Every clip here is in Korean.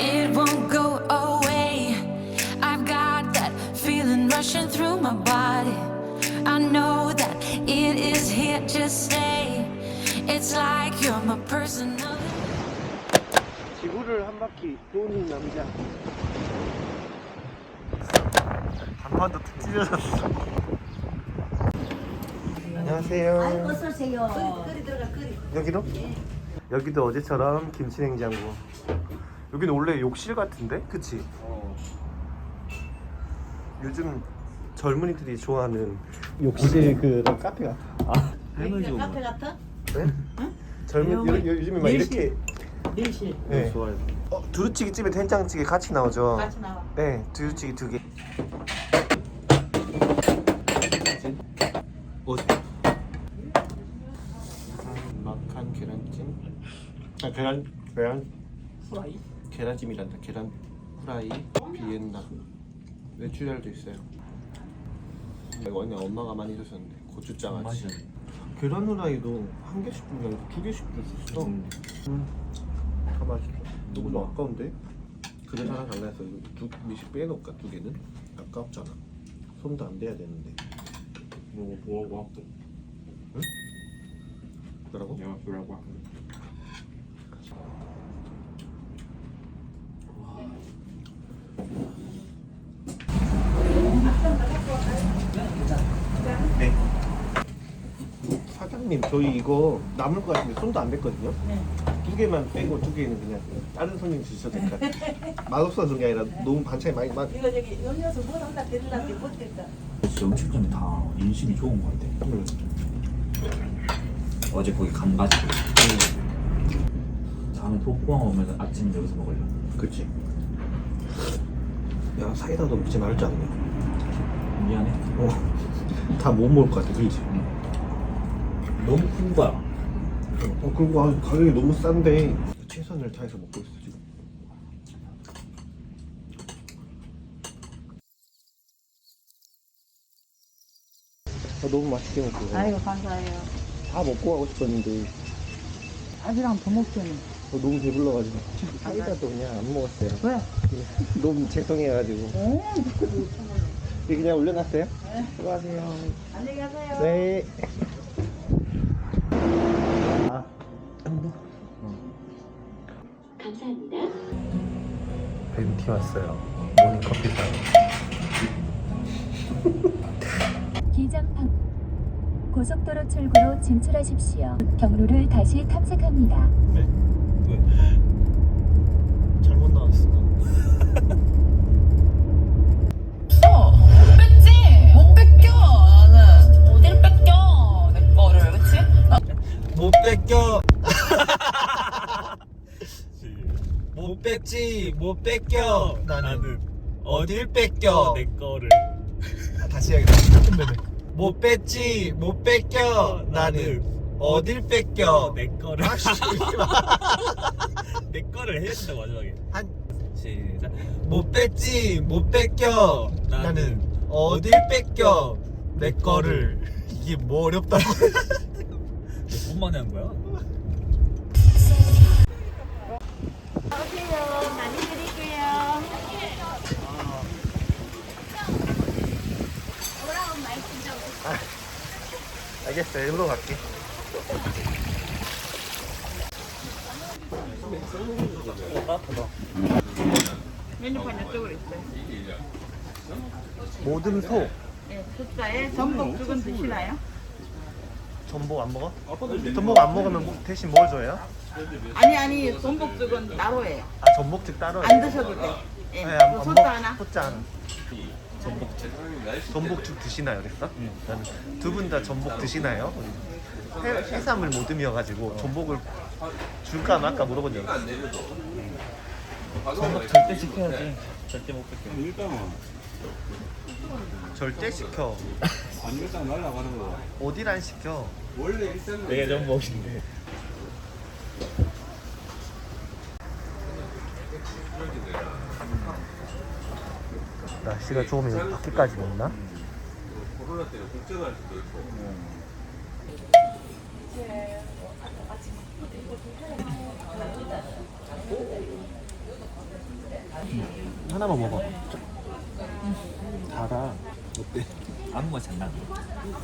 It won't go away. I've got that feeling rushing through my body. I know that it is here to stay. It's like you're my personal. 지구를 한 바퀴 도는 남자. 간판도 툭 찢어졌어. 안녕하세요. 어서 오세요. 그리 들어가 그리. 여기로? 여기도 어제처럼 김치 냉장고. 여기는 원래 욕실 같은데? 그치? 요즘 젊은이들이 좋아하는 욕실 그 카페 같아. 아, 여기가 카페 같아? 네? 젊은 요, 요, 요즘에 막 이렇게 밀실. 네. 좋아요. 어, 두루치기 집에 된장찌개 같이 나오죠? 같이 나와. 네, 두루치기 두 개. 어디? 막한 계란찜. 아 계란 계란 후라이. 계란찜이란다. 계란 후라이 비엔나 메추리알도 있어요. 이거 그냥 엄마가 많이 주셨는데 고추장 아치. 계란 후라이도 한 개씩 주는 게 아니고 두 개씩 줄 수 있어. 음. 아 맛있어. 너무 좀 아까운데? 그래서 하나 달라 이거 두 미식 빼놓을까 두 개는? 아깝잖아. 손도 안 대야 되는데. 뭐, 뭐라고 하고 뭐라고? 내가 뭐라고 하고 네. 사장님 저희 이거 남을 것 같은데 손도 안 댔거든요. 네. 두 개만 빼고 두 개는 그냥 다른 손님 주셔도 될까요? 맛없어서 그게 아니라 너무 반찬이 많이 많. 이거 저기 음료수 물 하나 드리려고 못겠다. 진짜 음식점이 다 인심이 좋은 것 같아. 응. 어제 거기 간 가지고 다음에 독보항 오면 아침 여기서 먹으려. 그렇지. 야 사이다도 먹지 않냐? 미안해. 어. 다 못 먹을 것 같아, 그렇지? 너무 큰 거야. 어 그리고 아, 가격이 너무 싼데 최선을 다해서 먹고 있어 지금. 아, 너무 맛있게 먹고 아이고 감사해요. 다 먹고 가고 싶었는데 아직은 더 먹겠네. 어, 너무 배불러가지고 사이다도 그냥 안 먹었어요. 왜? 너무 죄송해가지고 오. 이거 그냥 올려놨어요? 수고하세요. 안녕히 가세요. 네. 벤티 왔어요. 모닝 커피 사요. 기장판 고속도로 출구로 진출하십시오. 경로를 다시 탐색합니다. 잘 뺏지, 못 뺏겨. 나는 어딜 뺏겨. 내 거를 아, 다시 해야겠다. 못 뺏지, 못 뺏겨. 나는 어딜 뺏겨. 내 거를 아 씨, 내 거를 해야 된다 마지막에 한- 시작 못 뺏지, 못 뺏겨. 나는 어딜 뺏겨. 내 거를. 이게 뭐 어렵다고. 몇 분만에 한 거야? 알겠어. 일로 갈게. 메뉴판 이쪽으로 있어요. 모듬소. 네, 숫자에 전복 죽은 드시나요? 전복 안 먹어? 전복 안 먹으면 뭐- 대신 뭘 줘요? 아니 아니 전복 죽은 따로예요. 아 전복죽 따로. 안 드셔도 돼. 예. 네, 안, 그안 소자 먹- 하나. 소자 하나. 전복죽. 전복죽 드시나요, 그랬어? 나는 두 분 다 전복 드시나요? 해, 해산물 모듬이어가지고 전복을 줄까 말까 물어본 적 있어. 전복 절대 시켜야지 절대 못 뺏겨 일단은 절대 시켜. 안 일단 날라가는 거안 시켜? 원래 일단 내가 전복인데 날씨가 좋으면 밖에까지 먹나? 코로나 때문에 걱정할 수도 있고 하나만 먹어. 달아. 어때? 아무 맛이 안 나네.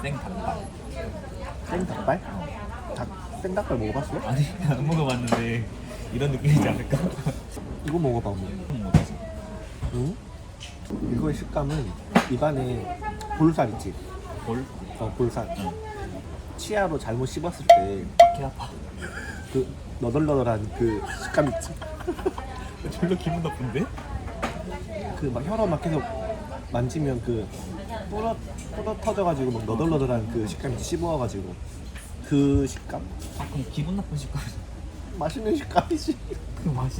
생 닭발. 생 닭발? 닭 생 닭발 먹어봤어? 아니 안 먹어봤는데 이런 느낌이지 않을까? 이거 먹어봐 뭐. 응? 이거의 식감은 입안에 볼살 있지? 볼? 어 볼살. 치아로 잘못 씹었을 때 개 아파. 그 너덜너덜한 그 식감 있지? 별로 기분 나쁜데? 그 막 혀로 막 계속 만지면 그 뿌러 뿌러 터져가지고 막 너덜너덜한 그 식감이 씹어가지고 그 식감? 아 그럼 기분 나쁜 식감. 맛있는 식감이지. 그 맛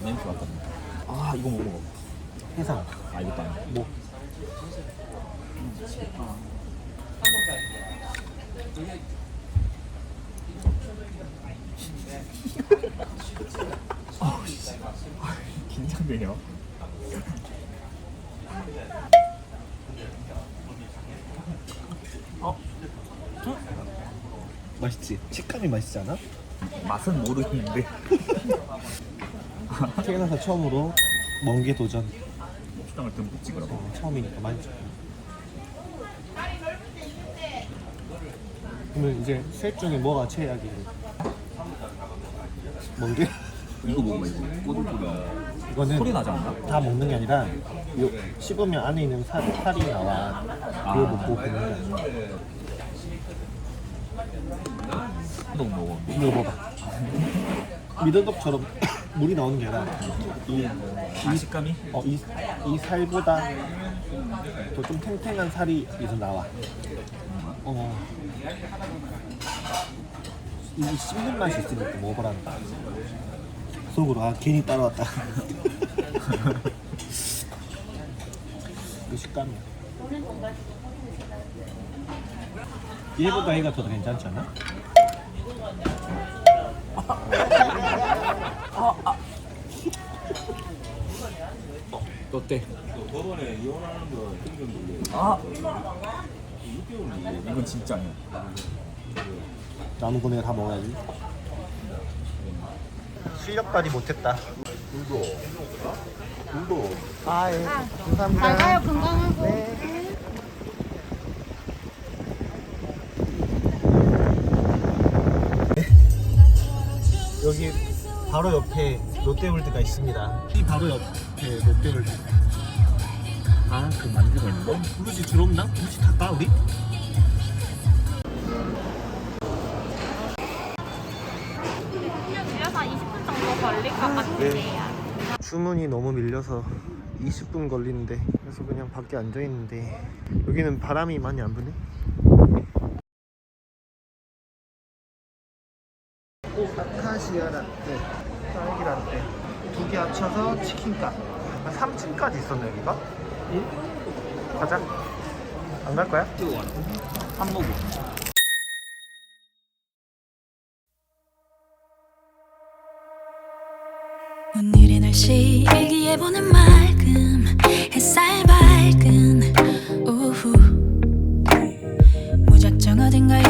이. 냄새 맡았네. 아 이거 먹어. 해상. 아 이것도 아니야. 뭐 긴장되냐? 맛있지? 식감이 맛있지 않아? 맛은 모르겠는데. 태어나서 처음으로 멍게 도전. 초장을 듬뿍 찍으라고. 어, 처음이니까 많이 줘. 그러면 이제 셋 중에 뭐가 최악이에요? 멍게? 이거 먹어 이거. 꼬들꼬들. 이거는 소리 나지 않나? 다 먹는 게 아니라 요 씹으면 안에 있는 살, 살이 나와 그거 먹고 굽는 게 아니야 너 먹어. 이거 먹어봐 미더덕처럼 물이 나오는 게 아니라 이, 이 식감이? 어, 이, 이 살보다 더 좀 탱탱한 살이 이제 나와 어. 이 씹는 맛이 있으니까 거야 속으로 아 괜히 따라왔다 그 식감이야 얘보다 얘가 더 괜찮지 않아? 때? 저번에 이혼하는 거 힘든데 아. 이건 진짜 아니야. 남은 거 내가 다 먹어야지 실력 발휘 못했다 불도 불도 아 예. 감사합니다 잘 가요 건강하고 네. 바로 옆에 롯데월드가 있습니다 이 바로 옆에 롯데월드 아, 그 만들고 있는 거? 블루지 들어옵나? 블루지 탈까 우리? 그래서 20분 정도 걸릴 것 같으세요. 주문이 너무 밀려서 20분 걸리는데 그래서 그냥 밖에 앉아 있는데 여기는 바람이 많이 안 부네. 아카시아 라떼, 딸기 라떼 두 개 합쳐서 치킨값 3층까지 있었네 여기가? 응? 가자 안 갈 거야? 한 모금. 오늘의 날씨 일기예보는 맑음 햇살 밝은 오후 무작정 어딘가 향하는 발걸음